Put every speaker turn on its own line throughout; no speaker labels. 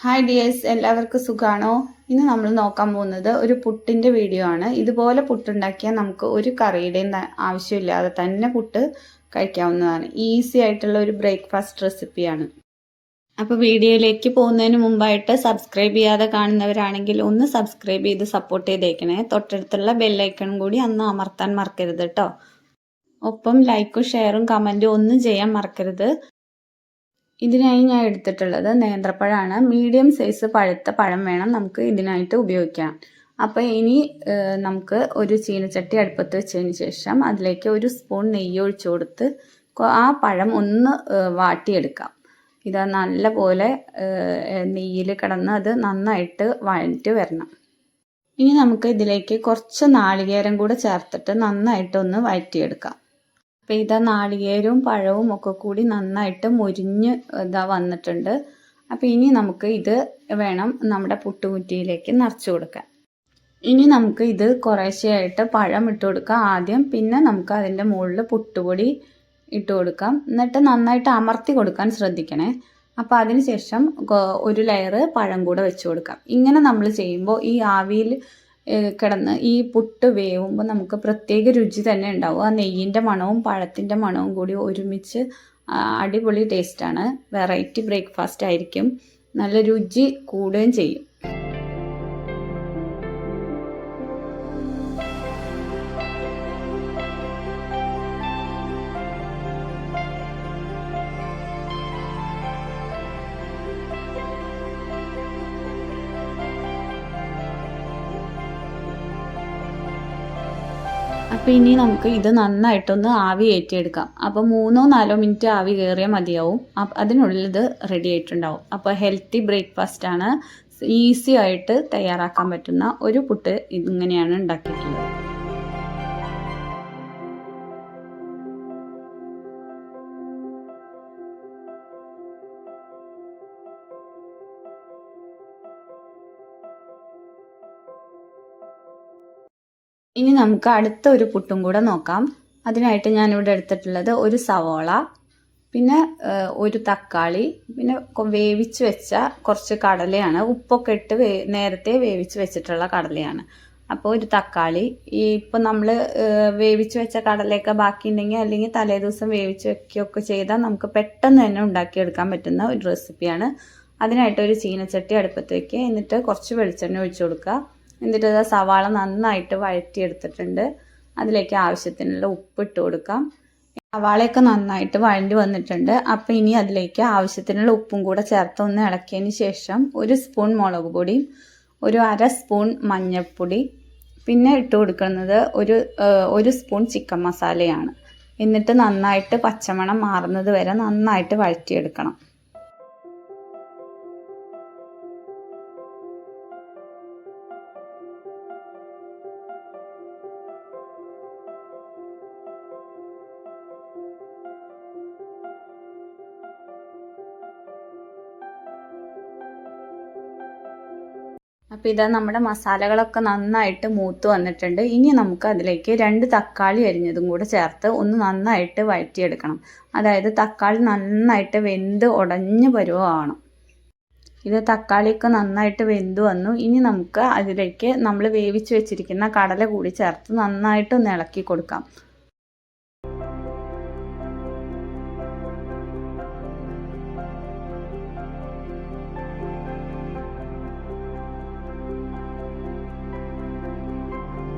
Hi dears എല്ലാവർക്കും സുഖാണോ? ഇന്ന് നമ്മൾ നോക്കാൻ പോകുന്നത് ഒരു പുട്ടിന്റെ വീഡിയോ ആണ്. ഇതുപോലെ പുട്ടുണ്ടാക്കിയാൽ നമുക്ക് ഒരു കറിയുടെയും ആവശ്യമില്ലാതെ തന്നെ പുട്ട് കഴിക്കാവുന്നതാണ്. ഈസി ആയിട്ടുള്ള ഒരു ബ്രേക്ക്ഫാസ്റ്റ് റെസിപ്പിയാണ് അപ്പോൾ വീഡിയോയിലേക്ക് പോകുന്നതിന് മുമ്പായിട്ട് സബ്സ്ക്രൈബ് ചെയ്യാതെ കാണുന്നവരാണെങ്കിൽ ഒന്ന് സബ്സ്ക്രൈബ് ചെയ്ത് സപ്പോർട്ട് ചെയ്തേക്കണേ. തൊട്ടടുത്തുള്ള ബെല്ലൈക്കൺ കൂടി അന്ന് അമർത്താൻ മറക്കരുത് കേട്ടോ ഒപ്പം ലൈക്കും ഷെയറും കമന്റും ഒന്നും ചെയ്യാൻ മറക്കരുത്. ഇതിനായി ഞാൻ എടുത്തിട്ടുള്ളത് നേന്ത്രപ്പഴമാണ് മീഡിയം സൈസ് പഴുത്ത പഴം വേണം നമുക്ക് ഇതിനായിട്ട് ഉപയോഗിക്കാൻ. അപ്പോൾ ഇനി നമുക്ക് ഒരു ചീനച്ചട്ടി അടുപ്പത്ത് വെച്ചതിന് ശേഷം അതിലേക്ക് ഒരു സ്പൂൺ നെയ്യ് ഒഴിച്ചു കൊടുത്ത് ആ പഴം ഒന്ന് വാട്ടിയെടുക്കാം. ഇത് നല്ല പോലെ നെയ്യിൽ കിടന്ന് അത് നന്നായിട്ട് വഴഞ്ഞിട്ട് വരണം. ഇനി നമുക്ക് ഇതിലേക്ക് കുറച്ച് നാളികേരം കൂടെ ചേർത്തിട്ട് നന്നായിട്ടൊന്ന് വഴറ്റിയെടുക്കാം. അപ്പോൾ ഇതാ നാളികേരവും പഴവും ഒക്കെ കൂടി നന്നായിട്ട് മുരിഞ്ഞ് ഇതാ വന്നിട്ടുണ്ട്. അപ്പോൾ ഇനി നമുക്ക് ഇത് വേണം നമ്മുടെ പുട്ടുകുറ്റിയിലേക്ക് നിറച്ചു കൊടുക്കാൻ. ഇനി നമുക്ക് ഇത് കുറേശ്ശെയായിട്ട് പഴം ഇട്ട് കൊടുക്കാം ആദ്യം. പിന്നെ നമുക്ക് അതിന്റെ മുകളിൽ പുട്ടുപൊടി ഇട്ട് കൊടുക്കാം. എന്നിട്ട് നന്നായിട്ട് അമർത്തി കൊടുക്കാൻ ശ്രദ്ധിക്കണേ. അപ്പോൾ അതിന് ശേഷം ഒരു ലെയർ പഴം കൂടെ വെച്ച് കൊടുക്കാം. ഇങ്ങനെ നമ്മൾ ചെയ്യുമ്പോൾ ഈ ആവിയിൽ കിടന്ന് ഈ പുട്ട് വേവുമ്പോൾ നമുക്ക് പ്രത്യേക രുചി തന്നെ ഉണ്ടാവും. ആ നെയ്യിന്റെ മണവും പഴത്തിന്റെ മണവും കൂടി ഒരുമിച്ച് അടിപൊളി ടേസ്റ്റാണ് വെറൈറ്റി ബ്രേക്ക്ഫാസ്റ്റ് ആയിരിക്കും. നല്ല രുചി കൂടുകയും ചെയ്യും. അപ്പോൾ ഇനി നമുക്ക് ഇത് നന്നായിട്ടൊന്ന് ആവി ഏറ്റിയെടുക്കാം. അപ്പോൾ മൂന്നോ നാലോ മിനിറ്റ് ആവി കയറിയാൽ മതിയാവും. അതിനുള്ളിൽ ഇത് റെഡി ആയിട്ടുണ്ടാവും. അപ്പോൾ ഹെൽത്തി ബ്രേക്ക്ഫാസ്റ്റ് ആണ് ഈസി ആയിട്ട് തയ്യാറാക്കാൻ പറ്റുന്ന ഒരു പുട്ട് ഇങ്ങനെയാണ് ഉണ്ടാക്കിയിട്ടുള്ളത്. ഇനി നമുക്ക് അടുത്ത ഒരു പുട്ടും കൂടെ നോക്കാം. അതിനായിട്ട് ഞാൻ ഇവിടെ എടുത്തിട്ടുള്ളത് ഒരു സവോള പിന്നെ ഒരു തക്കാളി പിന്നെ വേവിച്ച് വെച്ച കുറച്ച് കടലയാണ്. ഉപ്പൊക്കെ ഇട്ട് നേരത്തെ വേവിച്ച് വെച്ചിട്ടുള്ള കടലയാണ്. അപ്പോൾ ഒരു തക്കാളി ഈ ഇപ്പം നമ്മൾ വേവിച്ച് വെച്ച കടലയൊക്കെ ബാക്കിയുണ്ടെങ്കിൽ അല്ലെങ്കിൽ തലേ ദിവസം വേവിച്ച് വെക്കുകയൊക്കെ ചെയ്താൽ നമുക്ക് പെട്ടെന്ന് തന്നെ ഉണ്ടാക്കിയെടുക്കാൻ പറ്റുന്ന ഒരു റെസിപ്പിയാണ്. അതിനായിട്ട് ഒരു ചീനച്ചട്ടി അടുപ്പത്ത് വയ്ക്കുക എന്നിട്ട് കുറച്ച് വെളിച്ചെണ്ണ ഒഴിച്ചു കൊടുക്കുക. എന്നിട്ട് ഇത് സവാള നന്നായിട്ട് വഴറ്റിയെടുത്തിട്ടുണ്ട്. അതിലേക്ക് ആവശ്യത്തിനുള്ള ഉപ്പ് ഇട്ട് കൊടുക്കാം. സവാളയൊക്കെ നന്നായിട്ട് വഴണ്ടി വന്നിട്ടുണ്ട്. അപ്പം ഇനി അതിലേക്ക് ആവശ്യത്തിനുള്ള ഉപ്പും കൂടെ ചേർത്ത് ഒന്ന് ഇളക്കിയതിന് ശേഷം ഒരു സ്പൂൺ മുളക് പൊടിയും ഒരു അര സ്പൂൺ മഞ്ഞൾപ്പൊടി പിന്നെ ഇട്ട് കൊടുക്കുന്നത് ഒരു ഒരു സ്പൂൺ ചിക്കൻ മസാലയാണ്. എന്നിട്ട് നന്നായിട്ട് പച്ചമണം മാറുന്നത് വരെ നന്നായിട്ട് വഴറ്റിയെടുക്കണം. അപ്പോൾ ഇതാ നമ്മുടെ മസാലകളൊക്കെ നന്നായിട്ട് മൂത്ത് വന്നിട്ടുണ്ട്. ഇനി നമുക്ക് അതിലേക്ക് രണ്ട് തക്കാളി അരിഞ്ഞതും കൂടെ ചേർത്ത് ഒന്ന് നന്നായിട്ട് വഴറ്റിയെടുക്കണം. അതായത് തക്കാളി നന്നായിട്ട് വെന്ത് ഉടഞ്ഞ് പരുവമാണ് ഇത് തക്കാളിയൊക്കെ നന്നായിട്ട് വെന്ത് വന്നു. ഇനി നമുക്ക് അതിലേക്ക് നമ്മൾ വേവിച്ച് വെച്ചിരിക്കുന്ന കടല കൂടി ചേർത്ത് നന്നായിട്ട് ഒന്ന് ഇളക്കി കൊടുക്കാം.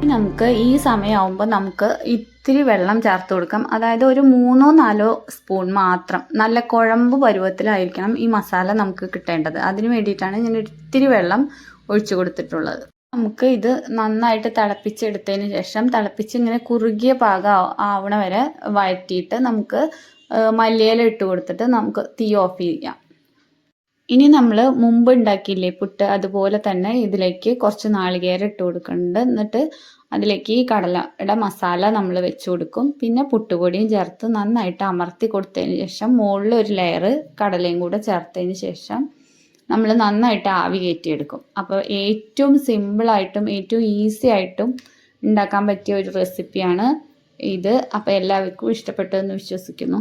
നമുക്ക് ഈ സമയമാകുമ്പോൾ നമുക്ക് ഇത്തിരി വെള്ളം ചേർത്ത് കൊടുക്കാം. അതായത് ഒരു മൂന്നോ നാലോ സ്പൂൺ മാത്രം നല്ല കുഴമ്പ് പരുവത്തിലായിരിക്കണം ഈ മസാല നമുക്ക് കിട്ടേണ്ടത്. അതിന് വേണ്ടിയിട്ടാണ് ഞാൻ ഇത്തിരി വെള്ളം ഒഴിച്ചു കൊടുത്തിട്ടുള്ളത്. നമുക്ക് ഇത് നന്നായിട്ട് തിളപ്പിച്ചെടുത്തതിന് ശേഷം തിളപ്പിച്ച് ഇങ്ങനെ കുറുകിയ പാകം ആവണ വരെ വഴറ്റിയിട്ട് നമുക്ക് മല്ലിയില ഇട്ട് കൊടുത്തിട്ട് നമുക്ക് തീ ഓഫ് ചെയ്യാം. ഇനി നമ്മൾ മുമ്പ് ഉണ്ടാക്കിയില്ലേ പുട്ട് അതുപോലെ തന്നെ ഇതിലേക്ക് കുറച്ച് നാളികേരം ഇട്ട് കൊടുക്കുന്നുണ്ട്. എന്നിട്ട് അതിലേക്ക് ഈ കടലയുടെ മസാല നമ്മൾ വെച്ച് കൊടുക്കും. പിന്നെ പുട്ടുപൊടിയും ചേർത്ത് നന്നായിട്ട് അമർത്തി കൊടുത്തതിന് ശേഷം മുകളിൽ ഒരു ലെയർ കടലയും കൂടെ ചേർത്തതിന് ശേഷം നമ്മൾ നന്നായിട്ട് ആവി കയറ്റിയെടുക്കും. അപ്പോൾ ഏറ്റവും സിമ്പിളായിട്ടും ഏറ്റവും ഈസി ആയിട്ടും ഉണ്ടാക്കാൻ പറ്റിയ ഒരു റെസിപ്പിയാണ് ഇത്. അപ്പോൾ എല്ലാവർക്കും ഇഷ്ടപ്പെട്ടു എന്ന് വിശ്വസിക്കുന്നു.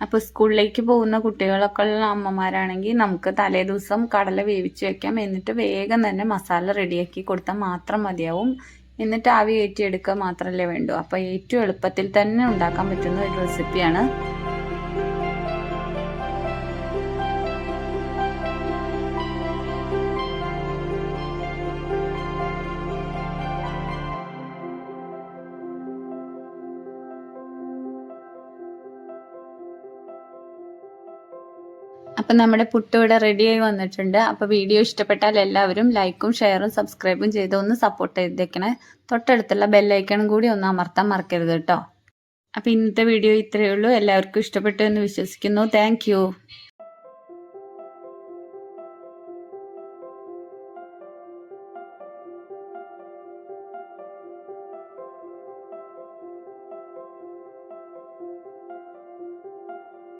അപ്പോൾ സ്കൂളിലേക്ക് പോകുന്ന കുട്ടികളൊക്കെ ഉള്ള അമ്മമാരാണെങ്കിൽ നമുക്ക് തലേ ദിവസം കടല വേവിച്ച് വെക്കാം. എന്നിട്ട് വേഗം തന്നെ മസാല റെഡിയാക്കി കൊടുത്താൽ മാത്രം മതിയാവും. എന്നിട്ട് ആവി കയറ്റിയെടുക്കുക മാത്രമല്ലേ വേണ്ടൂ. അപ്പോൾ ഏറ്റവും എളുപ്പത്തിൽ തന്നെ ഉണ്ടാക്കാൻ പറ്റുന്ന ഒരു റെസിപ്പിയാണ് അപ്പം നമ്മുടെ പുട്ട് ഇവിടെ റെഡിയായി വന്നിട്ടുണ്ട്. അപ്പോൾ വീഡിയോ ഇഷ്ടപ്പെട്ടാൽ എല്ലാവരും ലൈക്കും ഷെയറും സബ്സ്ക്രൈബും ചെയ്ത് ഒന്ന് സപ്പോർട്ട് ചെയ്തേക്കണേ. തൊട്ടടുത്തുള്ള ബെല്ലൈക്കണും കൂടി ഒന്ന് അമർത്താൻ മറക്കരുത് കേട്ടോ. അപ്പോൾ ഇന്നത്തെ വീഡിയോ ഇത്രയേ ഉള്ളൂ. എല്ലാവർക്കും ഇഷ്ടപ്പെട്ടു എന്ന് വിശ്വസിക്കുന്നു. താങ്ക്